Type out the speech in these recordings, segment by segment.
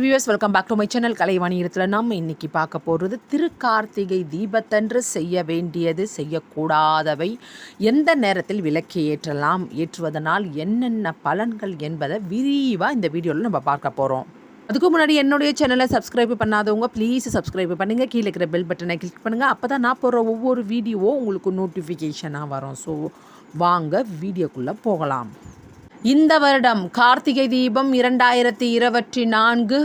Viewers welcome back to my channel கலைவாணியத்தில் நம்ம இன்னைக்கு பார்க்க போகிறது திருக்கார்த்திகை தீபத்தன்று செய்ய வேண்டியது செய்யக்கூடாதவை. எந்த நேரத்தில் விளக்கு ஏற்றலாம்? ஏற்றுவதனால் என்னென்ன பலன்கள் என்பதை விரிவாக இந்த வீடியோவில் நம்ம பார்க்க போகிறோம் அதுக்கு முன்னாடி என்னுடைய சேனலை சப்ஸ்கிரைப் பண்ணாதவங்க ப்ளீஸ் சப்ஸ்கிரைப் பண்ணுங்கள் கீழே இருக்கிற பெல் பட்டனை கிளிக் பண்ணுங்கள் அப்போ தான் நான் போடுற ஒவ்வொரு வீடியோவும் உங்களுக்கு நோட்டிஃபிகேஷனாக வரும். ஸோ வாங்க வீடியோக்குள்ளே போகலாம். இந்த வருடம் கார்த்திகை தீபம் இரண்டாயிரத்தி இருபத்தி நான்கு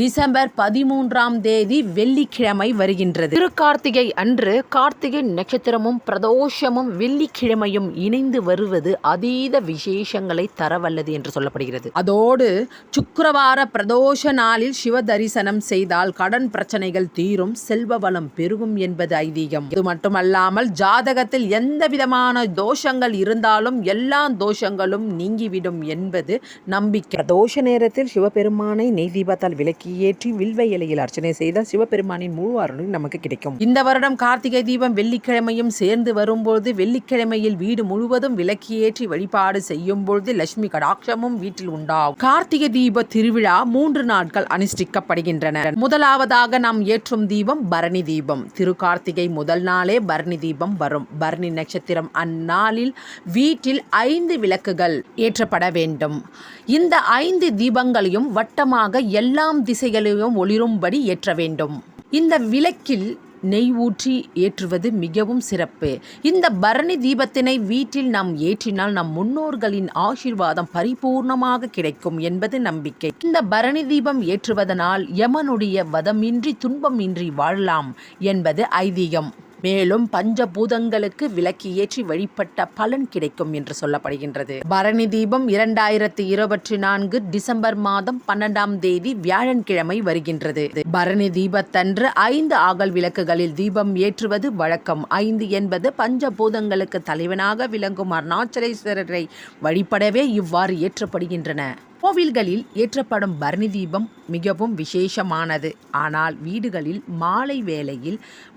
டிசம்பர் பதிமூன்றாம் தேதி வெள்ளிக்கிழமை வருகின்றது. திருக்கார்த்திகை அன்று கார்த்திகை நட்சத்திரமும் பிரதோஷமும் வெள்ளிக்கிழமையும் இணைந்து வருவது அதீத விசேஷங்களை தரவல்லது என்று சொல்லப்படுகிறது. அதோடு சுக்கிரவார பிரதோஷ நாளில் சிவ தரிசனம் செய்தால் கடன் பிரச்சனைகள் தீரும் செல்வ வளம் பெருகும் என்பது ஐதீகம். இது மட்டுமல்லாமல் ஜாதகத்தில் எந்த விதமான தோஷங்கள் இருந்தாலும் எல்லா தோஷங்களும் நீங்கிவிடும் என்பது நம்பிக்கை. பிரதோஷ நேரத்தில் சிவபெருமானை நெய் தீபத்தால் விலக்கி ஏற்றி வில்வ இலையில் அர்ச்சனை செய்தால் சிவபெருமானின் முழு அருளும் நமக்கு கிடைக்கும். இந்த வருடம் கார்த்திகை தீபம் வெள்ளிக்கிழமையும் சேர்ந்து வரும்போது வெள்ளிக்கிழமையில் வீடு முழுவதும் விளக்கி ஏற்றி வழிபாடு செய்யும் பொழுது லட்சுமி கடாட்சமும் வீட்டில் உண்டாகும். கார்த்திகை தீப திருவிழா மூன்று நாட்கள் அனுஷ்டிக்கப்படுகின்றன. முதலாவதாக நாம் ஏற்றும் தீபம் பரணி தீபம். திரு கார்த்திகை முதல் நாளே பரணி தீபம் வரும். பரணி நட்சத்திரம் அந்நாளில் வீட்டில் ஐந்து விளக்குகள் ஏற்றப்பட வேண்டும். இந்த ஐந்து தீபங்களையும் வட்டமாக எல்லாம் திசைகளையும் ஒளிரும்படி ஏற்ற வேண்டும். இந்த விளக்கில் நெய் ஊற்றி ஏற்றுவது மிகவும் சிறப்பு. இந்த பரணி தீபத்தினை வீட்டில் நாம் ஏற்றினால் நம் முன்னோர்களின் ஆசீர்வாதம் பரிபூர்ணமாக கிடைக்கும் என்பது நம்பிக்கை. இந்த பரணி தீபம் ஏற்றுவதனால் யமனுடைய வதமின்றி துன்பமின்றி வாழலாம் என்பது ஐதீகம். மேலும் பஞ்சபூதங்களுக்கு விளக்கு ஏற்றி வழிபட்ட பலன் கிடைக்கும் என்று சொல்லப்படுகின்றது. பரணி தீபம் இரண்டாயிரத்தி இருபத்தி நான்கு டிசம்பர் மாதம் பன்னெண்டாம் தேதி வியாழன்கிழமை வருகின்றது. பரணி தீபத்தன்று ஐந்து ஆகல் விளக்குகளில் தீபம் ஏற்றுவது வழக்கம். ஐந்து என்பது பஞ்சபூதங்களுக்கு தலைவனாக விளங்கும் அருணாச்சலேஸ்வரரை வழிபடவே இவ்வாறு ஏற்றப்படுகின்றன. கோவில்களில் ஏற்றப்படும் பரணி தீபம் மிகவும் விசேஷமானது. ஆனால் வீடுகளில் மாலை வேளையில்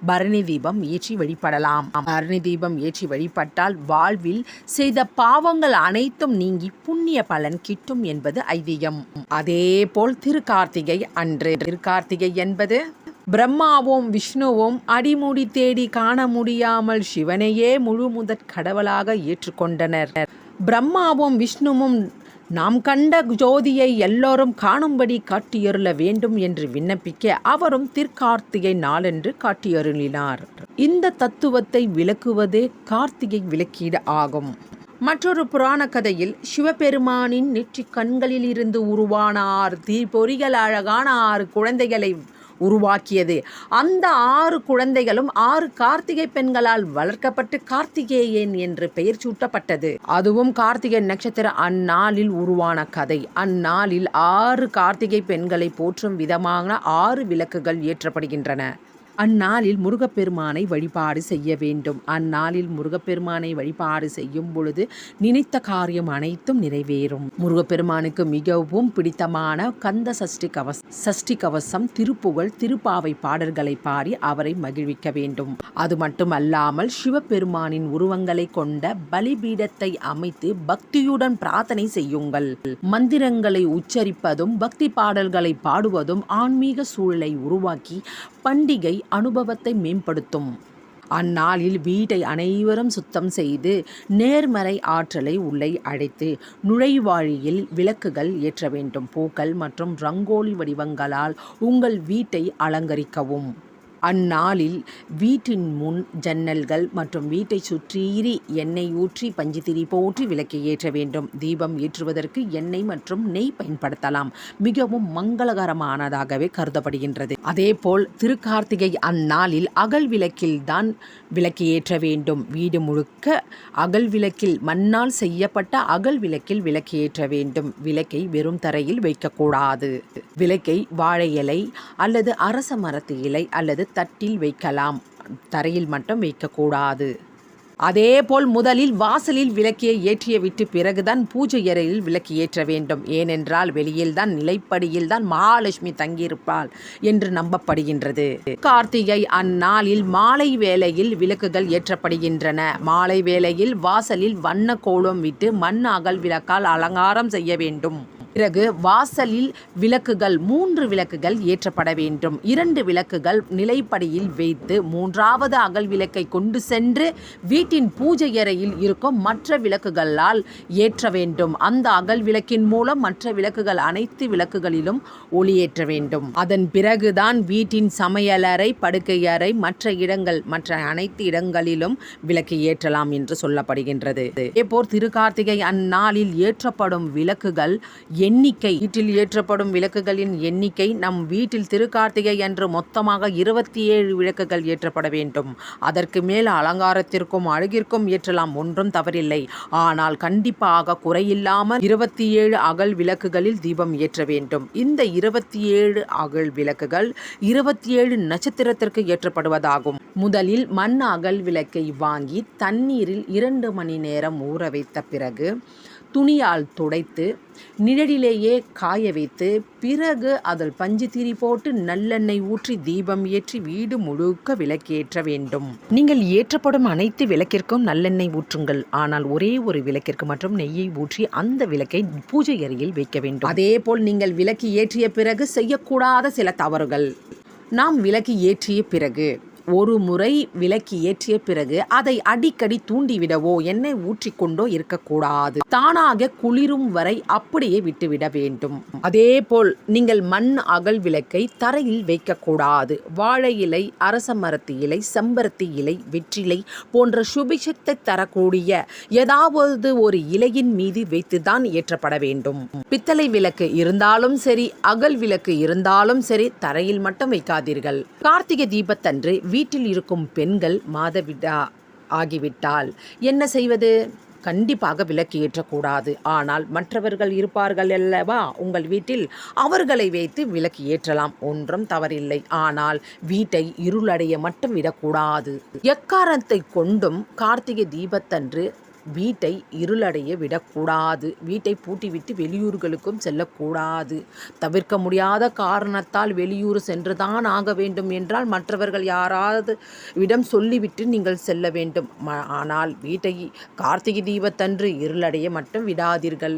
பரணி தீபம் ஏற்றி வழிபடலாம். பரணி தீபம் ஏற்றி வழிபட்டால் வாழ்வில் செய்த பாவங்கள் அனைத்தும் நீங்கி புண்ணிய பலன் கிட்டும் என்பது ஐதீகம். அதேபோல் திருக்கார்த்திகை அன்று. திருக்கார்த்திகை என்பது பிரம்மாவும் விஷ்ணுவும் அடிமுடி தேடி காண முடியாமல் சிவனையே முழு முதற் கடவுளாக ஏற்றுக்கொண்டனர். பிரம்மாவும் விஷ்ணுவும் நாம் கண்ட ஜோதியை எல்லோரும் காணும்படி காட்டியருள வேண்டும் என்று விண்ணப்பிக்க அவரும் திருக்கார்த்திகை நாளென்று காட்டியருளினார். இந்த தத்துவத்தை விளக்குவதே கார்த்திகை விளக்கீடு ஆகும். மற்றொரு புராண கதையில் சிவபெருமானின் நெற்றி கண்களில் இருந்து உருவான ஆறு தீப்பொறிகள் அழகான ஆறு குழந்தைகளை உருவாக்கியது. அந்த ஆறு குழந்தைகளும் ஆறு கார்த்திகை பெண்களால் வளர்க்கப்பட்டு கார்த்திகேயன் என்று பெயர் சூட்டப்பட்டது. அதுவும் கார்த்திகை நட்சத்திர அந்நாளில் உருவான கதை. அந்நாளில் ஆறு கார்த்திகை பெண்களை போற்றும் விதமான ஆறு விளக்குகள் ஏற்றப்படுகின்றன அந்நாளில் முருகப்பெருமானை வழிபாடு செய்ய வேண்டும். அந்நாளில் முருகப்பெருமானை வழிபாடு செய்யும் பொழுது நினைத்த காரியம் அனைத்தும் நிறைவேறும். முருகப்பெருமானுக்கு மிகவும் பிடித்தமான கந்த சஷ்டி கவச சஷ்டி கவசம் திருப்புகழ் திருப்பாவை பாடல்களை பாடி அவரை மகிழ்விக்க வேண்டும். அது மட்டுமல்லாமல் சிவபெருமானின் உருவங்களை கொண்ட பலிபீடத்தை அமைத்து பக்தியுடன் பிரார்த்தனை செய்யுங்கள். மந்திரங்களை உச்சரிப்பதும் பக்தி பாடல்களை பாடுவதும் ஆன்மீக சூழலை உருவாக்கி பண்டிகை அனுபவத்தை மேம்படுத்தும். அந்நாளில் வீட்டை அனைவரும் சுத்தம் செய்து நேர்மறை ஆற்றலை உள்ளே அழைத்து நுழைவாழியில் விளக்குகள் ஏற்ற வேண்டும். பூக்கள் மற்றும் ரங்கோலி வடிவங்களால் உங்கள் வீட்டை அலங்கரிக்கவும். அந்நாளில் வீட்டின் முன் ஜன்னல்கள் மற்றும் வீட்டை சுற்றீறி எண்ணெய் ஊற்றி பஞ்சுத்திரி போற்றி விளக்கை ஏற்ற வேண்டும். தீபம் ஏற்றுவதற்கு எண்ணெய் மற்றும் நெய் பயன்படுத்தலாம். மிகவும் மங்களகரமானதாகவே கருதப்படுகின்றது. அதேபோல் திருக்கார்த்திகை அந்நாளில் அகல் விளக்கில் தான் விளக்கு ஏற்ற வேண்டும். வீடு முழுக்க அகல் விளக்கில் மண்ணால் செய்யப்பட்ட அகல் விளக்கில் விளக்கு ஏற்ற வேண்டும். விளக்கை வெறும் தரையில் வைக்கக்கூடாது. விளக்கை வாழை இலை அல்லது அரச மரத்து இலை அல்லது தட்டில் வைக்கலாம். தரையில் மட்டும் வைக்கக்கூடாது. அதேபோல் முதலில் வாசலில் விளக்கியை ஏற்றிய விட்டு பிறகுதான் பூஜை அறையில் விளக்கு ஏற்ற வேண்டும். ஏனென்றால் வெளியில்தான் நிலைப்படியில்தான் மகாலட்சுமி தங்கியிருப்பாள் என்று நம்பப்படுகின்றது. கார்த்திகை அந்நாளில் மாலை வேளையில் விளக்குகள் ஏற்றப்படுகின்றன. மாலை வேளையில் வாசலில் வண்ண கோலம் விட்டு மண் அகல் விளக்கால் அலங்காரம் செய்ய வேண்டும். பிறகு வாசலில் விளக்குகள் மூன்று விளக்குகள் ஏற்றப்பட வேண்டும். இரண்டு விளக்குகள் நிலைப்படியில் வைத்து மூன்றாவது அகல் விளக்கை கொண்டு சென்று வீட்டின் பூஜை அறையில் இருக்கும் மற்ற விளக்குகளால் ஏற்ற வேண்டும். அந்த அகல் விளக்கின் மூலம் மற்ற விளக்குகள் அனைத்து விளக்குகளிலும் ஒளியேற்ற வேண்டும். அதன் பிறகுதான் வீட்டின் சமையலறை படுக்கை அறை மற்ற இடங்கள் மற்ற அனைத்து இடங்களிலும் விளக்கு ஏற்றலாம் என்று சொல்லப்படுகின்றது. இதேபோல் திருக்கார்த்திகை அந்நாளில் ஏற்றப்படும் விளக்குகள் எண்ணிக்கை. வீட்டில் ஏற்றப்படும் விளக்குகளின் எண்ணிக்கை நம் வீட்டில் திருக்கார்த்திகை அன்று மொத்தமாக இருபத்தி ஏழு விளக்குகள் ஏற்றப்பட வேண்டும். அதற்கு மேல் அலங்காரத்திற்கும் அழகிற்கும் ஏற்றலாம் ஒன்றும் தவறில்லை. ஆனால் கண்டிப்பாக குறையில்லாமல் இருபத்தி ஏழு அகல் விளக்குகளில் தீபம் ஏற்ற வேண்டும். இந்த இருபத்தி ஏழு அகல் விளக்குகள் இருபத்தி ஏழு நட்சத்திரத்திற்கு ஏற்றப்படுவதாகும். முதலில் மண் அகல் விளக்கை வாங்கி தண்ணீரில் இரண்டு மணி நேரம் ஊற வைத்த பிறகு துணியால் துடைத்து நிழலிலேயே காய வைத்து பிறகு அதில் பஞ்சு திரி போட்டு நல்லெண்ணெய் ஊற்றி தீபம் ஏற்றி வீடு முழுக்க விளக்கேற்ற வேண்டும். நீங்கள் ஏற்றப்படும் அனைத்து விளக்கிற்கும் நல்லெண்ணெய் ஊற்றுங்கள். ஆனால் ஒரே ஒரு விளக்கிற்கு மட்டும் நெய்யை ஊற்றி அந்த விளக்கை பூஜை அறையில் வைக்க வேண்டும். அதேபோல் நீங்கள் விளக்கு ஏற்றிய பிறகு செய்யக்கூடாத சில தவறுகள். நாம் விளக்கு ஏற்றிய பிறகு ஒரு முறை விலக்கி ஏற்றிய பிறகு அதை அடிக்கடி தூண்டிவிடவோ எண்ணெய் ஊற்றிக்கொண்டோ இருக்கக்கூடாது. தானாக குளிரும் வரை அப்படியே விட்டுவிட வேண்டும். அதே போல் நீங்கள் மண் அகல் விளக்கை தரையில் வைக்கக்கூடாது. வாழை இலை அரச மரத்து இலை செம்பருத்தி இலை வெற்றிலை போன்ற சுபிஷத்தை தரக்கூடிய ஏதாவது ஒரு இலையின் மீது வைத்துதான் ஏற்றப்பட வேண்டும். பித்தளை விளக்கு இருந்தாலும் சரி அகல் விளக்கு இருந்தாலும் சரி தரையில் மட்டும் வைக்காதீர்கள். கார்த்திகை தீபத்தன்று வீட்டில் இருக்கும் பெண்கள் மாதவிடா ஆகிவிட்டால் என்ன செய்வது? கண்டிப்பாக விலக்கு ஏற்றக்கூடாது. ஆனால் மற்றவர்கள் இருப்பார்கள் அல்லவா? உங்கள் வீட்டில் அவர்களை வைத்து விலக்கு ஏற்றலாம். ஒன்றும் தவறில்லை. ஆனால் வீட்டை இருளடைய மட்டும் விடக்கூடாது. எக்காரணத்தை கொண்டும் கார்த்திகை தீபத்தன்று வீட்டை இருளடைய விடக்கூடாது. வீட்டை பூட்டிவிட்டு வெளியூர்களுக்கும் செல்லக்கூடாது. தவிர்க்க முடியாத காரணத்தால் வெளியூர் சென்றுதான் ஆக வேண்டும் என்றால் மற்றவர்கள் யாராவது விடம் சொல்லிவிட்டு நீங்கள் செல்ல வேண்டும். ஆனால் வீட்டை கார்த்திகை தீபத்தன்று இருளடைய மட்டும் விடாதீர்கள்.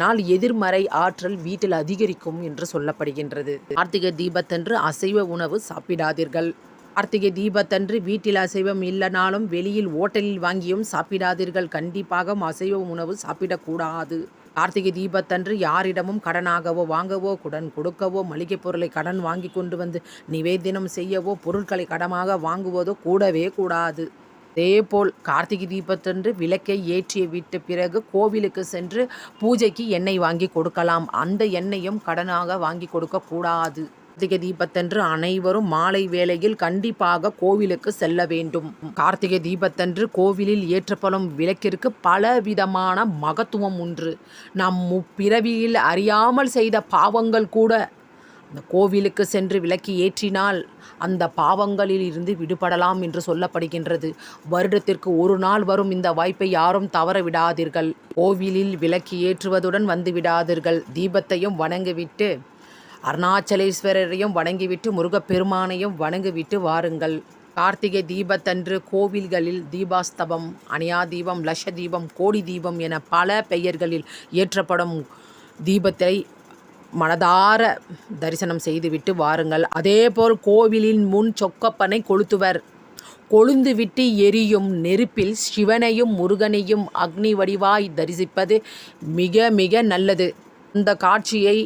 நாள் எதிர்மறை ஆற்றல் வீட்டில் அதிகரிக்கும் என்று சொல்லப்படுகின்றது. கார்த்திகை தீபத்தன்று அசைவ உணவு சாப்பிடாதீர்கள். கார்த்திகை தீபத்தன்று வீட்டில் அசைவம் இல்லைனாலும் வெளியில் ஓட்டலில் வாங்கியும் சாப்பிடாதீர்கள். கண்டிப்பாக அசைவ உணவு சாப்பிடக்கூடாது. கார்த்திகை தீபத்தன்று யாரிடமும் கடனாகவோ வாங்கவோ குடன் கொடுக்கவோ மளிகை பொருளை கடன் வாங்கி கொண்டு வந்து நிவேதினம் செய்யவோ பொருட்களை கடமாக வாங்குவதோ கூடவே கூடாது. அதேபோல் கார்த்திகை தீபத்தன்று விளக்கை ஏற்றிய விட்ட பிறகு கோவிலுக்கு சென்று பூஜைக்கு எண்ணெய் வாங்கி கொடுக்கலாம். அந்த எண்ணெயும் கடனாக வாங்கி கொடுக்கக்கூடாது கார்த்திகை தீபத்தன்று அனைவரும் மாலை வேளையில் கண்டிப்பாக கோவிலுக்கு செல்ல வேண்டும். கார்த்திகை தீபத்தன்று கோவிலில் ஏற்றப்படும் விளக்கிற்கு பலவிதமான மகத்துவம் உண்டு. நம் முப்பிறவியில் அறியாமல் செய்த பாவங்கள் கூட அந்த கோவிலுக்கு சென்று விளக்கி ஏற்றினால் அந்த பாவங்களில் இருந்து விடுபடலாம் என்று சொல்லப்படுகின்றது. வருடத்திற்கு ஒரு நாள் வரும் இந்த வாய்ப்பை யாரும் தவற விடாதீர்கள். கோவிலில் விளக்கு ஏற்றுவதுடன் வந்து விடாதீர்கள். தீபத்தையும் வணங்கிவிட்டு அருணாச்சலேஸ்வரரையும் வணங்கிவிட்டு முருகப்பெருமானையும் வணங்கிவிட்டு வாருங்கள். கார்த்திகை தீபத்தன்று கோவில்களில் தீபாஸ்தபம் அணியா தீபம் லட்ச தீபம் கோடி தீபம் என பல பெயர்களில் ஏற்றப்படும் தீபத்தை மனதார தரிசனம் செய்துவிட்டு வாருங்கள். அதேபோல் கோவிலின் முன் சொக்கப்பனை கொளுத்துவர். கொழுந்துவிட்டு எரியும் நெருப்பில் சிவனையும் முருகனையும் அக்னி வடிவாய் தரிசிப்பது மிக மிக நல்லது. அந்த காட்சியை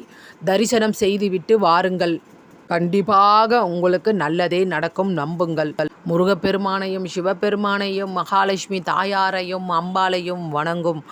தரிசனம் செய்துவிட்டு வாருங்கள். கண்டிப்பாக உங்களுக்கு நல்லதே நடக்கும் நம்புங்கள். முருகப்பெருமானையும் சிவபெருமானையும் மகாலட்சுமி தாயாரையும் அம்பாளையும் வணங்கும்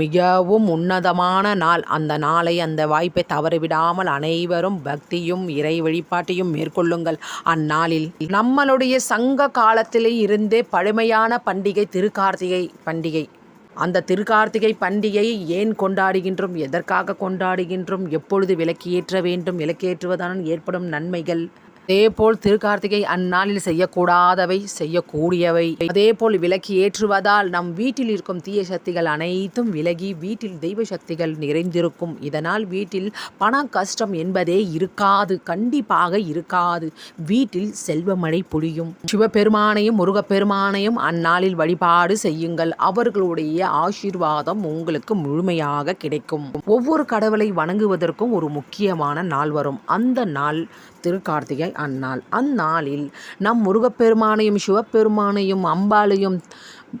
மிகவும் உன்னதமான நாள். அந்த நாளை அந்த வாய்ப்பை தவறிவிடாமல் அனைவரும் பக்தியும் இறை வழிபாட்டையும் மேற்கொள்ளுங்கள். அந்நாளில் நம்மளுடைய சங்க காலத்திலே இருந்தே பழமையான பண்டிகை திருக்கார்த்திகை பண்டிகை. அந்த திருக்கார்த்திகை பண்டிகை ஏன் கொண்டாடுகின்றோம்? எதற்காக கொண்டாடுகின்றோம்? எப்பொழுது விளக்கேற்ற வேண்டும்? விளக்கேற்றுவதால் ஏற்படும் நன்மைகள் அதேபோல் திருக்கார்த்திகை அந்நாளில் செய்யக்கூடாதவை செய்யக்கூடியவை. அதேபோல் விலக்கி ஏற்றுவதால் நம் வீட்டில் இருக்கும் தீய சக்திகள் அனைத்தும் விலகி வீட்டில் தெய்வ சக்திகள் நிறைந்திருக்கும். இதனால் வீட்டில் பண கஷ்டம் என்பதே இருக்காது கண்டிப்பாக இருக்காது. வீட்டில் செல்வமழை பொழியும். சிவபெருமானையும் முருகப்பெருமானையும் அந்நாளில் வழிபாடு செய்யுங்கள். அவர்களுடைய ஆசீர்வாதம் உங்களுக்கு முழுமையாக கிடைக்கும். ஒவ்வொரு கடவுளை வணங்குவதற்கும் ஒரு முக்கியமான நாள் வரும். அந்த நாள் திருக்கார்த்திகை அந்நாள். அந்நாளில் நம் முருகப்பெருமானையும் சிவபெருமானையும் அம்பாளையும்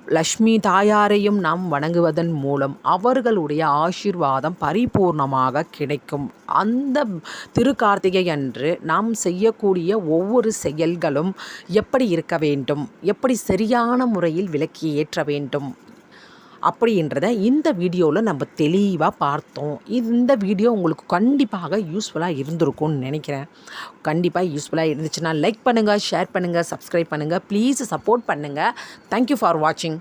லக்ஷ்மி தாயாரையும் நாம் வணங்குவதன் மூலம் அவர்களுடைய ஆசீர்வாதம் பரிபூர்ணமாக கிடைக்கும். அந்த திருக்கார்த்திகை அன்று நாம் செய்யக்கூடிய ஒவ்வொரு செயல்களும் எப்படி இருக்க வேண்டும்? எப்படி சரியான முறையில் விளக்கி ஏற்ற வேண்டும்? அப்படின்றத இந்த வீடியோவில் நம்ம தெளிவாக பார்த்தோம். இந்த வீடியோ உங்களுக்கு கண்டிப்பாக யூஸ்ஃபுல்லாக இருந்திருக்கும்னு நினைக்கிறேன். கண்டிப்பாக யூஸ்ஃபுல்லாக இருந்துச்சுன்னா லைக் பண்ணுங்கள் ஷேர் பண்ணுங்கள் சப்ஸ்கிரைப் பண்ணுங்கள் ப்ளீஸ் சப்போர்ட் பண்ணுங்கள் தேங்க்யூ ஃபார் வாட்சிங்